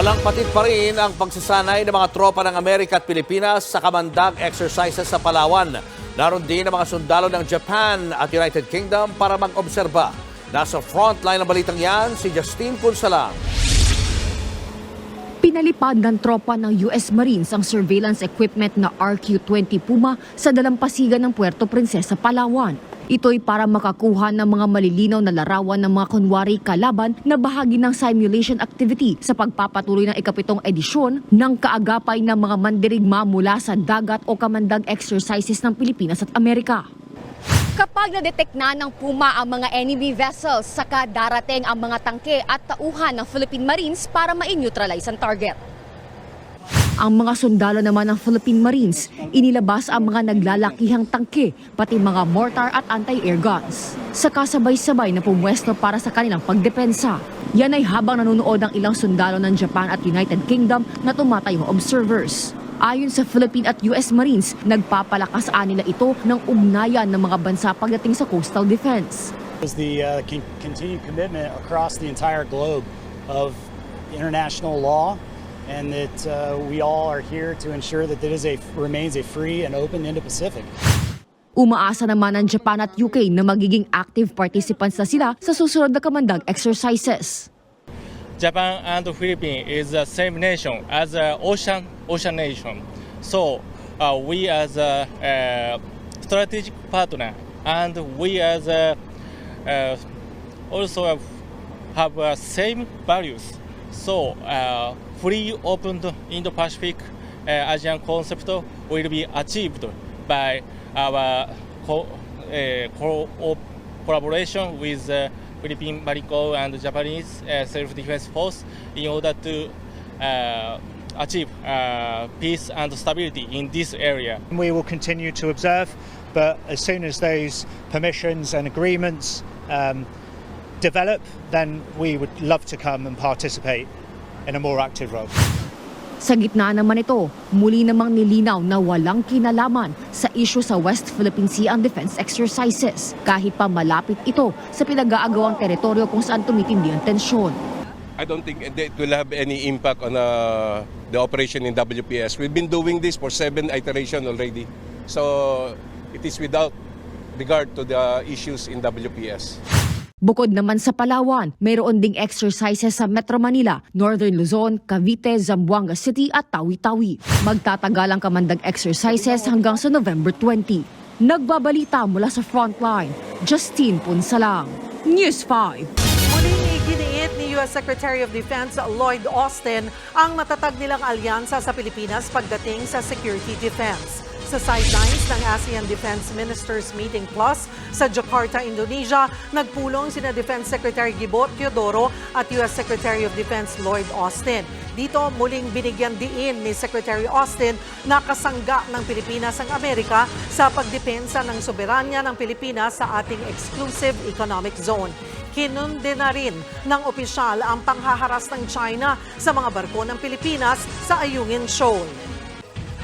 Walang patid pa rin ang pagsasanay ng mga tropa ng Amerika at Pilipinas sa kamandag exercises sa Palawan. Naroon din ang mga sundalo ng Japan at United Kingdom para mag-obserba. Nasa frontline ng balitang yan, si Justine Punsalang. Pinalipad ng tropa ng US Marines ang surveillance equipment na RQ-20 Puma sa dalampasigan ng Puerto Princesa, Palawan. Ito'y para makakuha ng mga malilinaw na larawan ng mga kunwari kalaban na bahagi ng simulation activity sa pagpapatuloy ng ikapitong edisyon ng kaagapay ng mga mandirigma mula sa dagat o kamandag exercises ng Pilipinas at Amerika. Kapag na-detect na ng Puma ang mga enemy vessels, saka darating ang mga tangke at tauhan ng Philippine Marines para ma-neutralize ang target. Ang mga sundalo naman ng Philippine Marines, inilabas ang mga naglalakihang tangke, pati mga mortar at anti-air guns. Sa kasabay-sabay na pumwesto para sa kanilang pagdepensa. Yan ay habang nanonood ang ilang sundalo ng Japan at United Kingdom na tumatayong observers. Ayon sa Philippine at US Marines, nagpapalakas nila ito ng ugnayan ng mga bansa pagdating sa coastal defense. is the uh, con- continued commitment across the entire globe of international law, and that uh, we all are here to ensure that it is a remains a free and open Indo-Pacific. Umaasa naman ang Japan at UK na magiging active participants na sila sa susunod na kamandag exercises. Japan and the Philippines is the same nation as an ocean ocean nation. So uh, we as a, uh strategic partner and we as a, uh, also have uh, same values. So uh, free open Indo-Pacific uh, Asian concept will be achieved by our co- uh, co- collaboration with uh, Philippine Marine Corps and Japanese uh, self-defense force in order to uh, achieve uh, peace and stability in this area. We will continue to observe, but as soon as those permissions and agreements um, develop, then we would love to come and participate in a more active role. Sa gitna naman ito, muli namang nilinaw na walang kinalaman sa isyu sa West Philippine Sea ang defense exercises kahit pa malapit ito sa pinag-aagawang teritoryo kung saan tumitindi ang tensyon. I don't think it will have any impact on uh, the operation in WPS. We've been doing this for seven iteration already. So it is without regard to the issues in WPS. Bukod naman sa Palawan, mayroon ding exercises sa Metro Manila, Northern Luzon, Cavite, Zamboanga City at Tawi-Tawi. Magtatagal ang kamandag exercises hanggang sa November 20. Nagbabalita mula sa frontline, Justine Punsalang, News 5. Muling iginiit ni U.S. Secretary of Defense Lloyd Austin ang matatag nilang alyansa sa Pilipinas pagdating sa security defense. Sa sidelines ng ASEAN Defense Ministers Meeting Plus sa Jakarta, Indonesia, nagpulong sina Defense Secretary Gibot Teodoro at U.S. Secretary of Defense Lloyd Austin. Dito muling binigyan diin ni Secretary Austin na kasangga ng Pilipinas ang Amerika sa pagdepensa ng soberanya ng Pilipinas sa ating exclusive economic zone. Kinunde na rin ng opisyal ang panghaharas ng China sa mga barko ng Pilipinas sa Ayungin Shoal.